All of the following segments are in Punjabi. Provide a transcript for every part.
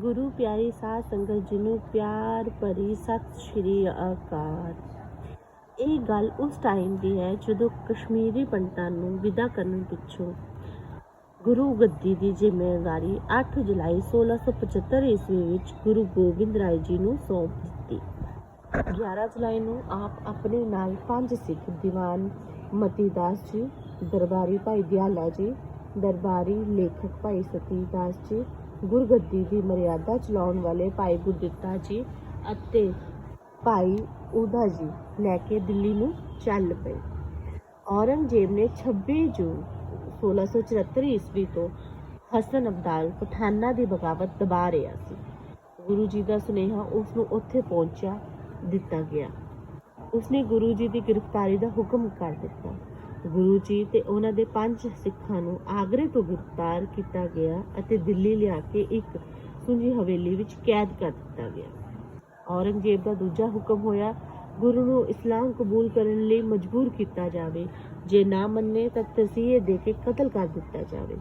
ਗੁਰੂ ਪਿਆਰੀ ਸਾਧ ਸੰਗਤ ਜੀ ਨੂੰ ਪਿਆਰ ਭਰੀ ਸਤਿ ਸ਼੍ਰੀ ਅਕਾਲ। ਇਹ ਗੱਲ ਉਸ ਟਾਈਮ ਦੀ ਹੈ ਜਦੋਂ ਕਸ਼ਮੀਰੀ ਪੰਡਤਾਂ ਨੂੰ ਵਿਦਾ ਕਰਨ ਪਿੱਛੋਂ ਗੁਰੂ ਗੱਦੀ ਦੀ ਜ਼ਿੰਮੇਵਾਰੀ 8 ਜੁਲਾਈ 1675 ਈਸਵੀ ਵਿੱਚ ਗੁਰੂ ਗੋਬਿੰਦ ਰਾਏ ਜੀ ਨੂੰ ਸੌਂਪ ਦਿੱਤੀ। 11 ਜੁਲਾਈ ਨੂੰ ਆਪ ਆਪਣੇ ਨਾਲ ਪੰਜ ਸਿੱਖ ਦੀਵਾਨ ਮਤੀ ਦਾਸ ਜੀ, ਦਰਬਾਰੀ ਭਾਈ ਦਿਆਲਾ ਜੀ, ਦਰਬਾਰੀ ਲੇਖਕ ਭਾਈ ਸਤੀ ਦਾਸ ਜੀ ਗੁਰਗੱਦੀ ਦੀ ਮਰਿਆਦਾ ਚਲਾਉਣ ਵਾਲੇ ਭਾਈ ਗੁਰਦਿੱਤਾ ਜੀ ਅਤੇ ਭਾਈ ਉਦਾ ਜੀ ਲੈ ਕੇ ਦਿੱਲੀ ਨੂੰ ਚੱਲ ਪਏ। ਔਰੰਗਜ਼ੇਬ ਨੇ 26 ਜੂਨ 1674 ਈਸਵੀ ਤੋਂ ਹਸਨ ਅਬਦਾਲ ਪਠਾਨਾ ਦੀ ਬਗਾਵਤ ਦਬਾ ਰਿਹਾ ਸੀ। ਗੁਰੂ ਜੀ ਦਾ ਸੁਨੇਹਾ ਉਸ ਨੂੰ ਉੱਥੇ ਪਹੁੰਚਾ ਦਿੱਤਾ ਗਿਆ। ਉਸਨੇ ਗੁਰੂ ਜੀ ਦੀ ਗ੍ਰਿਫਤਾਰੀ ਦਾ ਹੁਕਮ ਕਰ ਦਿੱਤਾ। ਗੁਰੂ ਜੀ ਤੇ ਉਹਨਾਂ ਦੇ ਪੰਜ ਸਿੱਖਾਂ ਨੂੰ ਆਗਰੇ ਤੋਂ ਗ੍ਰਿਫਤਾਰ ਕੀਤਾ ਗਿਆ ਅਤੇ ਦਿੱਲੀ ਲਿਆ ਕੇ ਇੱਕ ਸੁੰਜੀ ਹਵੇਲੀ ਵਿੱਚ ਕੈਦ ਕਰ ਦਿੱਤਾ ਗਿਆ। ਔਰੰਗਜ਼ੇਬ ਦਾ ਦੂਜਾ ਹੁਕਮ ਹੋਇਆ, ਗੁਰੂ ਨੂੰ ਇਸਲਾਮ ਕਬੂਲ ਕਰਨ ਲਈ ਮਜਬੂਰ ਕੀਤਾ ਜਾਵੇ। ਜੇ ਨਾ ਮੰਨੇ ਤਾਂ ਤਸੀਹੇ ਦੇ ਕੇ ਕਤਲ ਕਰ ਦਿੱਤਾ ਜਾਵੇ।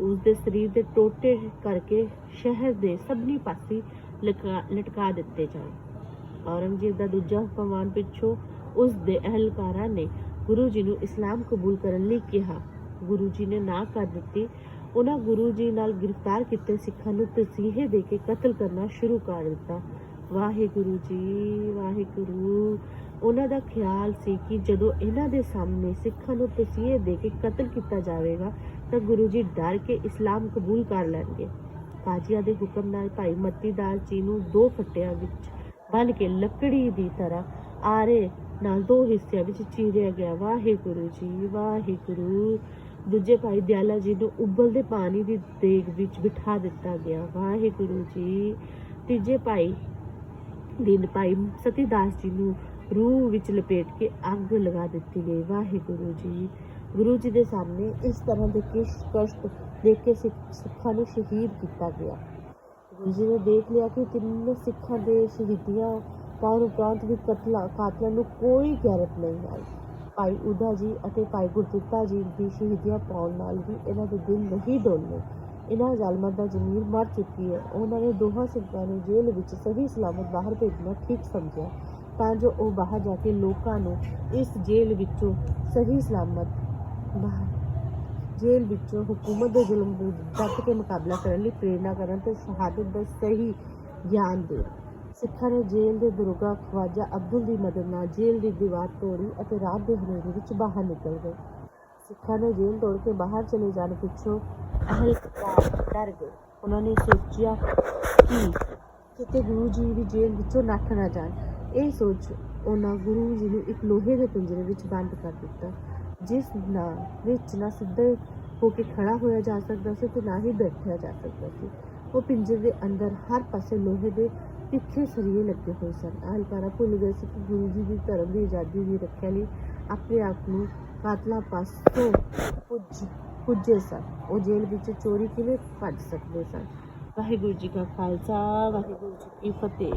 ਉਸ ਦੇ ਸਰੀਰ ਦੇ ਟੋਟੇ ਕਰਕੇ ਸ਼ਹਿਰ ਦੇ ਸਭਨੀ ਪਾਸੇ ਲਟਕਾ ਲਟਕਾ ਦਿੱਤੇ ਜਾਣ। ਔਰੰਗਜ਼ੇਬ ਦਾ ਦੂਜਾ ਹੁਕਮਾਨ ਪਿੱਛੋਂ ਉਸ ਦੇ ਅਹਲਕਾਰਾਂ ਨੇ ਗੁਰੂ ਜੀ ਨੂੰ ਇਸਲਾਮ ਕਬੂਲ ਕਰਨ ਲਈ ਕਿਹਾ। ਗੁਰੂ ਜੀ ਨੇ ਨਾ ਕਰ ਦਿੱਤੀ। ਉਹਨਾਂ ਗੁਰੂ ਜੀ ਨਾਲ ਗ੍ਰਿਫਤਾਰ ਕੀਤੇ ਸਿੱਖਾਂ ਨੂੰ ਤਸੀਹੇ ਦੇ ਕੇ ਕਤਲ ਕਰਨਾ ਸ਼ੁਰੂ ਕਰ ਦਿੱਤਾ। ਵਾਹਿਗੁਰੂ ਜੀ ਵਾਹਿਗੁਰੂ, ਉਹਨਾਂ ਦਾ ਖਿਆਲ ਸੀ ਕਿ ਜਦੋਂ ਇਹਨਾਂ ਦੇ ਸਾਹਮਣੇ ਸਿੱਖਾਂ ਨੂੰ ਤਸੀਹੇ ਦੇ ਕੇ ਕਤਲ ਕੀਤਾ ਜਾਵੇਗਾ, ਤਾਂ ਗੁਰੂ ਜੀ ਡਰ ਕੇ ਇਸਲਾਮ ਕਬੂਲ ਕਰ ਲੈਣਗੇ। ਕਾਜ਼ੀਆਂ ਦੇ ਹੁਕਮ ਨਾਲ ਭਾਈ ਮਤੀ ਦਾਸ ਜੀ ਨੂੰ ਦੋ ਫੱਟਿਆਂ ਵਿੱਚ ਬੰਨ ਕੇ ਲੱਕੜੀ ਦੀ ਤਰ੍ਹਾਂ ਆਰੇ ਨਾਲ ਦੋ ਹਿੱਸਿਆਂ ਵਿੱਚ ਚੀਰਿਆ ਗਿਆ। ਵਾਹਿਗੁਰੂ ਜੀ, ਵਾਹਿਗੁਰੂ। ਦੂਜੇ ਭਾਈ ਦਿਆਲਾ ਜੀ ਨੂੰ ਉਬਲਦੇ ਪਾਣੀ ਦੀ ਦੇਗ ਵਿੱਚ ਬਿਠਾ ਦਿੱਤਾ ਗਿਆ। ਵਾਹਿਗੁਰੂ ਜੀ। ਤੀਜੇ ਭਾਈ ਦਿਨ ਭਾਈ ਸਤੀਦਾਸ ਜੀ ਨੂੰ ਰੂਹ ਵਿੱਚ ਲਪੇਟ ਕੇ ਅੱਗ ਲਗਾ ਦਿੱਤੀ ਗਈ। ਵਾਹਿਗੁਰੂ ਜੀ। ਗੁਰੂ ਜੀ ਦੇ ਸਾਹਮਣੇ ਇਸ ਤਰ੍ਹਾਂ ਦੇ ਕਿਸ਼ ਕਸ਼ਟ ਦੇਖ ਕੇ ਸਿੱਖ- ਸਿੱਖਾਂ ਨੂੰ ਸ਼ਹੀਦ ਕੀਤਾ ਗਿਆ। ਗੁਰੂ ਜੀ ਨੇ ਦੇਖ ਲਿਆ ਕਿ ਤਿੰਨ ਸਿੱਖਾਂ ਦੇ ਸ਼ਹੀਦੀਆਂ ਪਾਉਣ ਉਪਰੰਤ ਵੀ ਕਤਲਾ ਕਾਤਲਾਂ ਨੂੰ ਕੋਈ ਗੈਰਤ ਨਹੀਂ ਆਈ। ਭਾਈ ਉਦਾ ਜੀ ਅਤੇ ਭਾਈ ਗੁਰਦਿੱਤਾ ਜੀ ਦੀ ਸ਼ਹੀਦੀਆਂ ਪਾਉਣ ਨਾਲ ਵੀ ਇਹਨਾਂ ਦੇ ਦਿਲ ਨਹੀਂ ਡੋਲੇ ਇਹਨਾਂ ਜ਼ਾਲਮਾਂ ਦਾ ਜ਼ਮੀਰ ਮਰ ਚੁੱਕੀ ਹੈ। ਉਹਨਾਂ ਨੇ ਦੋਹਾਂ ਸਿੱਖਾਂ ਨੂੰ ਜੇਲ੍ਹ ਵਿੱਚ ਸਹੀ ਸਲਾਮਤ ਬਾਹਰ ਭੇਜਣਾ ਠੀਕ ਸਮਝਿਆ। ਤਾਂ ਜੋ ਉਹ ਬਾਹਰ ਜਾ ਕੇ ਲੋਕਾਂ ਨੂੰ ਇਸ ਜੇਲ੍ਹ ਵਿੱਚੋਂ ਸਹੀ ਸਲਾਮਤ ਬਾਹਰ ਜੇਲ੍ਹ ਵਿੱਚੋਂ ਹਕੂਮਤ ਦੇ ਜ਼ੁਲਮ ਨੂੰ ਡਟ ਕੇ ਮੁਕਾਬਲਾ ਕਰਨ ਲਈ ਪ੍ਰੇਰਨਾ ਕਰਨ ਤੇ ਸ਼ਹਾਦਤ ਦਾ ਸਹੀ ਗਿਆਨ ਦੇਣ। ਸਿੱਖਾਂ ਨੇ ਜੇਲ੍ਹ ਦੇ ਦਰੋਗਾ ਖਵਾਜਾ ਅਬਦੁਲ ਦੀ ਮਦਦ ਨਾਲ ਜੇਲ੍ਹ ਦੀ ਦੀਵਾਰ ਤੋੜੀ ਅਤੇ ਰਾਤ ਦੇ ਹਨੇਰੇ ਵਿੱਚ ਬਾਹਰ ਨਿਕਲ ਗਏ। ਸਿੱਖਾਂ ਨੇ ਜੇਲ੍ਹ ਤੋੜ ਕੇ ਬਾਹਰ ਚਲੇ ਜਾਣ ਪਿੱਛੋਂ ਅਹਲਕਾਰ ਡਰ ਗਏ। ਉਹਨਾਂ ਨੇ ਸੋਚਿਆ ਕਿ ਕਿਤੇ ਗੁਰੂ ਜੀ ਵੀ ਜੇਲ੍ਹ ਵਿੱਚੋਂ ਨੱਠ ਨਾ ਜਾਣ। ਇਹ ਸੋਚ ਉਹਨਾਂ ਗੁਰੂ ਜੀ ਨੂੰ ਇੱਕ ਲੋਹੇ ਦੇ ਪਿੰਜਰੇ ਵਿੱਚ ਬੰਦ ਕਰ ਦਿੱਤਾ, ਜਿਸ ਨਾਲ ਵਿੱਚ ਨਾ ਸਿੱਧੇ ਹੋ ਕੇ ਖੜਾ ਹੋਇਆ ਜਾ ਸਕਦਾ ਸੀ ਤੇ ਨਾ ਹੀ ਬੈਠਿਆ ਜਾ ਸਕਦਾ ਸੀ। ਉਹ ਪਿੰਜਰੇ ਦੇ ਅੰਦਰ ਹਰ ਪਾਸੇ ਲੋਹੇ ਦੇ ਤਿੱਖੇ ਸਰੀਏ ਲੱਗੇ ਹੋਏ ਸਨ। ਅਹਲਕਾਰਾ ਭੁੱਲ ਗਏ ਸੀ ਕਿ ਗੁਰੂ ਜੀ ਦੀ ਧਰਮ ਦੀ ਆਜ਼ਾਦੀ ਦੀ ਰੱਖਿਆ ਲਈ ਆਪਣੇ ਆਪ ਨੂੰ ਕਾਤਲਾਂ ਪਾਸੋਂ ਪੁੱਜ, ਪੁੱਜੇ ਸਨ। ਉਹ ਜੇਲ੍ਹ ਵਿੱਚ ਚੋਰੀ ਕਿਵੇਂ ਭੱਜ ਸਕਦੇ ਸਨ? ਵਾਹਿਗੁਰੂ ਜੀ ਕਾ ਖਾਲਸਾ, ਵਾਹਿਗੁਰੂ ਜੀ ਕੀ ਫਤਿਹ।